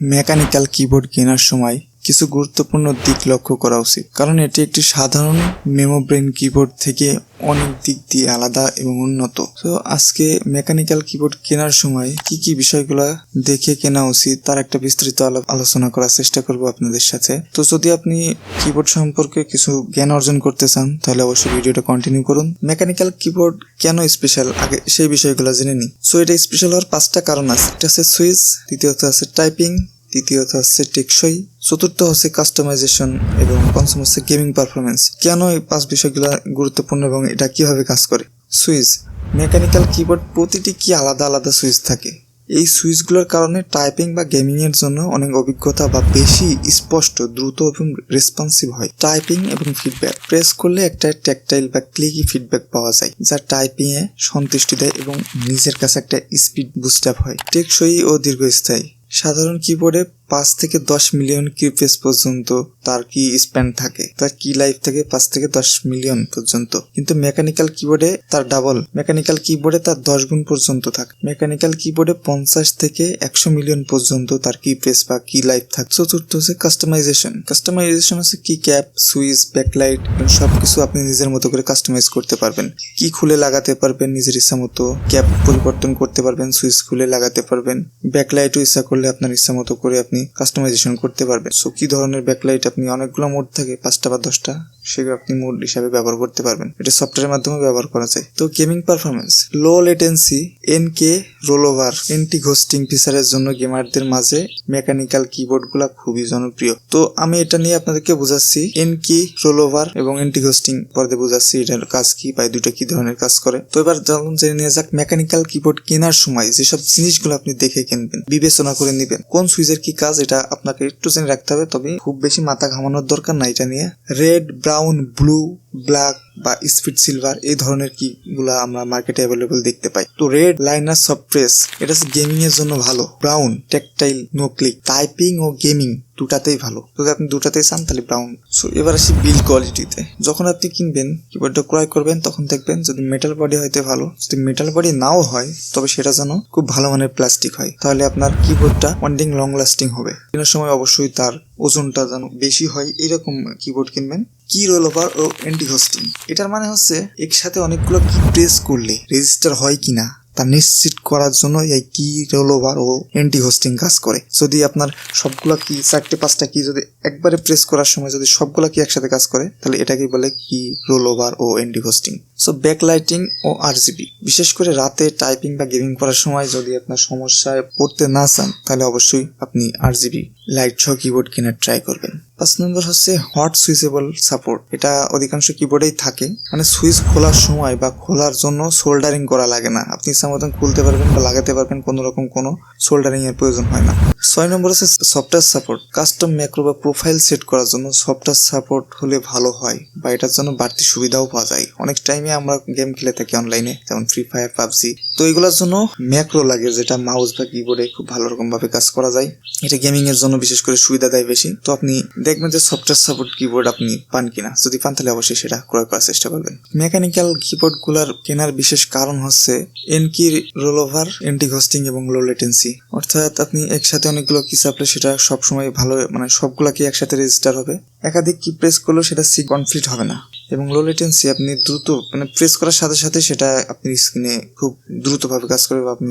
Mechanical keyboard কেনার সময় কিছু গুরুত্বপূর্ণ দিক লক্ষ্য করা উচিত। কারণ এটি একটি সাধারণ মেমো ব্রেন কিবোর্ড থেকে অনেক দিক দিয়ে আলাদা এবং উন্নত। তো আজকে মেকানিক্যাল কিবোর্ড কেনার সময় কি কি বিষয়গুলো দেখে কেনা উচিত, তার একটা বিস্তারিত আলো- আলোচনা করার চেষ্টা করব আপনাদের সাথে। তো যদি আপনি কিবোর্ড সম্পর্কে কিছু জ্ঞান অর্জন করতে চান, তাহলে অবশ্যই ভিডিওটা কন্টিনিউ করুন। মেকানিক্যাল কিবোর্ড কেন স্পেশাল আগে সেই বিষয়গুলো জেনে নিই। সো এটা স্পেশাল হওয়ার পাঁচটা কারণ আছে। একটা আছে সুইচ দ্বিতীয়ত আছে টাইপিং তৃতীয়ত হচ্ছে টেকসই। চতুর্থ হচ্ছে কাস্টমাইজেশন এবং পঞ্চম হচ্ছে গেমিং পারফরমেন্স কেন এই পাঁচ বিষয়গুলো গুরুত্বপূর্ণ এবং এটা কীভাবে কাজ করে? সুইচ মেকানিক্যাল কিবোর্ড প্রতিটি কি আলাদা আলাদা সুইচ থাকে। এই সুইচগুলোর কারণে টাইপিং বা গেমিং এর জন্য অনেক অভিজ্ঞতা বা বেশি স্পষ্ট, দ্রুত এবং রেসপন্সিভ হয়। টাইপিং এবং ফিডব্যাক প্রেস করলে একটা ট্যাকটাইল বা ক্লিকি ফিডব্যাক পাওয়া যায়, যা টাইপিং এ সন্তুষ্টি দেয় এবং নিজের কাছে একটা স্পিড বুস্ট আপ হয়। টেকসই ও দীর্ঘস্থায়ী। সাধারণ কিবোর্ডে পাঁচ থেকে দশ মিলিয়ন কিপ্রেস পর্যন্ত তার কি স্প্যান থাকে? তার কি লাইফ থাকে? পাঁচ থেকে দশ মিলিয়ন পর্যন্ত। কিন্তু মেকানিক্যাল কিবোর্ডে তার ডাবল মেকানিক্যাল কিবোর্ডে তার দশ গুণ পর্যন্ত থাকে। মেকানিক্যাল কিবোর্ডে পঞ্চাশ থেকে একশো মিলিয়ন পর্যন্ত তার কি প্রেস বা কি লাইফ থাকে। চতুর্থ হচ্ছে কাস্টমাইজেশন কাস্টমাইজেশন হচ্ছে কি ক্যাপ সুইচ ব্যাকলাইট সবকিছু আপনি নিজের মতো করে কাস্টমাইজ করতে পারবেন। কি খুলে লাগাতে পারবেন নিজের ইচ্ছা মতো। ক্যাপ পরিবর্তন করতে পারবেন সুইচ খুলে লাগাতে পারবেন। ব্যাকলাইটও ইচ্ছা করলে আপনার ইচ্ছা মতো করে আপনি কাস্টমাইজেশন করতে পারবেন। সো কি ধরনের ব্যাকলাইট আপনি অনেকগুলো মোড থাকে পাঁচটা বা দশটা সেগুলো আপনি মোড হিসাবে ব্যবহার করতে পারবেন। এটা সফটওয়্যারের মাধ্যমে ব্যবহার করা যায়। তো gaming performance low latency N key roll over anti ghosting ফিচারের জন্য গেমারদের মাঝে মেকানিক্যাল কিবোর্ডগুলা খুবই জনপ্রিয়। তো আমি এটা নিয়ে আপনাদেরকে বোঝাচ্ছি এন কি রোল ওভার এবং এন্টি ঘোস্টিং পরে বোঝাচ্ছি এটার কাজ কি বা দুটো কি ধরনের কাজ করে। তো এবার যখন জেনে নিয়ে যাক মেকানিক্যাল কিবোর্ড কেনার সময় যেসব জিনিসগুলো আপনি দেখে কিনবেন, বিবেচনা করে নেবেন। কোন সুইচের কি কাজ, এটা আপনাকে একটু জেনে রাখতে হবে, তবে খুব বেশি মাথা ঘামানোর দরকার নাই এটা নিয়ে। রেড ব্রাউন ব্লু, ব্ল্যাক বা স্পিড সিলভার এই ধরনের কি গুলা আমরা মার্কেটে অ্যাভেলেবল দেখতে পাই। তো রেড লাইনার সফটপ্রেস এটা গেমিং এর জন্য ভালো। Brown tactile no click typing ও গেমিং দুটাতেই ভালো। যদি আপনি দুটাতেই চান, তাহলে ব্রাউন। সো এবার আসি বিল কোয়ালিটিতে যখন আপনি কিনবেন কিবোর্ডটা ক্রয় করবেন, তখন দেখবেন যদি মেটাল বডি হয়তো ভালো, যদি মেটাল বডি নাও হয়, তবে সেটা যেন খুব ভালো মানের প্লাস্টিক হয়। তাহলে আপনার কিবোর্ডটা অনেক লং লাস্টিং হবে। কেনার সময় অবশ্যই তার ওজনটা যেন বেশি হয়, এরকম কিবোর্ড কিনবেন। কি রোল ওভার ও অ্যান্টি হোস্টিং এটার মানে হচ্ছে, একসাথে অনেকগুলো কি প্রেস করলে রেজিস্টার হয় কিনা, তা নিশ্চিত করার জন্য এই কি রোল ওভার ও অ্যান্টি হোস্টিং কাজ করে। যদি আপনার সবগুলা কি, চারটে, পাঁচটা কি, যদি একবারে প্রেস করার সময় যদি সবগুলা কি একসাথে কাজ করে, তাহলে এটাকে বলে কি রোল ওভার ও অ্যান্টি হোস্টিং সো ব্যাকলাইটিং ও আরজিবি বিশেষ করে রাতে টাইপিং বা গেমিং করার সময় যদি আপনার সমস্যায় পড়তে না চান, তাহলে অবশ্যই আপনি আরজিবি লাইট সহ কিবোর্ড কেনার ট্রাই করবেন। পাঁচ নম্বর হচ্ছে হট সুইচেবল সাপোর্ট এটা অধিকাংশ কিবোর্ডেই থাকে। মানে সুইচ খোলার সময় বা খোলার জন্য সোল্ডারিং করা লাগে না। আপনি ইচ্ছা মতন খুলতে পারবেন বা লাগাতে পারবেন, কোনো রকম কোনো সোল্ডারিং এর প্রয়োজন হয় না। ছয় নম্বর হচ্ছে সফটওয়্যার সাপোর্ট কাস্টম ম্যাক্রো বা প্রোফাইল সেট করার জন্য সফটওয়্যার সাপোর্ট হলে ভালো হয় বা এটার জন্য বাড়তি সুবিধাও পাওয়া যায়। অনেক টাইমে আমরা গেম খেলে থাকি অনলাইনে যেমন ফ্রি ফায়ার পাবজি। তো এগুলোর জন্য ম্যাক্রো লাগে, যেটা মাউস বা কিবোর্ডে খুব ভালো রকম ভাবে কাজ করা যায়। এটা গেমিং এর জন্য বিশেষ করে সুবিধা দেয় বেশি। তো আপনি দেখবেন যে সফটওয়্যার সাপোর্ট কিবোর্ড আপনি পান কিনা। যদি পান তাহলে অবশ্যই সেটা ক্রয় করার চেষ্টা করবেন। মেকানিক্যাল কিবোর্ডগুলার কেনার বিশেষ কারণ হচ্ছে N key roll over anti ghosting এবং লো লেটেন্সি অর্থাৎ আপনি একসাথে অনেকগুলো কি চাপলে সেটা সবসময় ভালো মানে সবগুলা কি একসাথে রেজিস্টার হবে। একাধিক কি প্রেস করলেও সেটা সি কনফ্লিক্ট হবে না। এবং লো লেটেন্সি আপনি দ্রুত মানে প্রেস করার সাথে সাথে সেটা আপনি স্ক্রিনে খুব দ্রুতভাবে কাজ করবে বা আপনি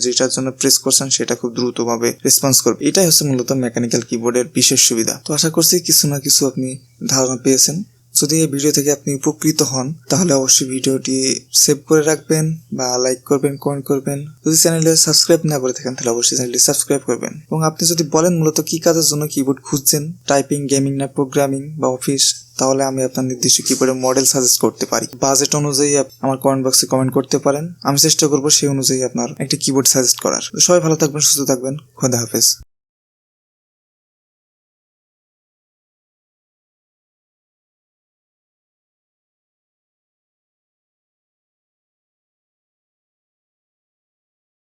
যেটার জন্য প্রেস করছেন সেটা খুব দ্রুতভাবে রেসপন্স করবে। এটাই হচ্ছে মূলত মেকানিক্যাল কিবোর্ডের বিশেষ সুবিধা। তো আশা করছি কিছু না কিছু আপনি ধারণা পেয়েছেন। যদি এই ভিডিও থেকে আপনি উপকৃত হন, তাহলে অবশ্যই ভিডিওটি সেভ করে রাখবেন বা লাইক করবেন, কমেন্ট করবেন। যদি চ্যানেলে সাবস্ক্রাইব না করে থাকেন, তাহলে অবশ্যই চ্যানেলটি সাবস্ক্রাইব করবেন। এবং আপনি যদি বলেন মূলত কি কাজের জন্য কিবোর্ড খুঁজছেন টাইপিং গেমিং না প্রোগ্রামিং বা অফিস তাহলে আমি আপনার নির্দিষ্ট কিবোর্ডের মডেল সাজেস্ট করতে পারি। বাজেট অনুযায়ী আমার কমেন্ট বক্সে কমেন্ট করতে পারেন। আমি চেষ্টা করব সেই অনুযায়ী আপনার একটি কিবোর্ড সাজেস্ট করার। সবাই ভালো থাকবেন, সুস্থ থাকবেন। খোদা হাফেজ।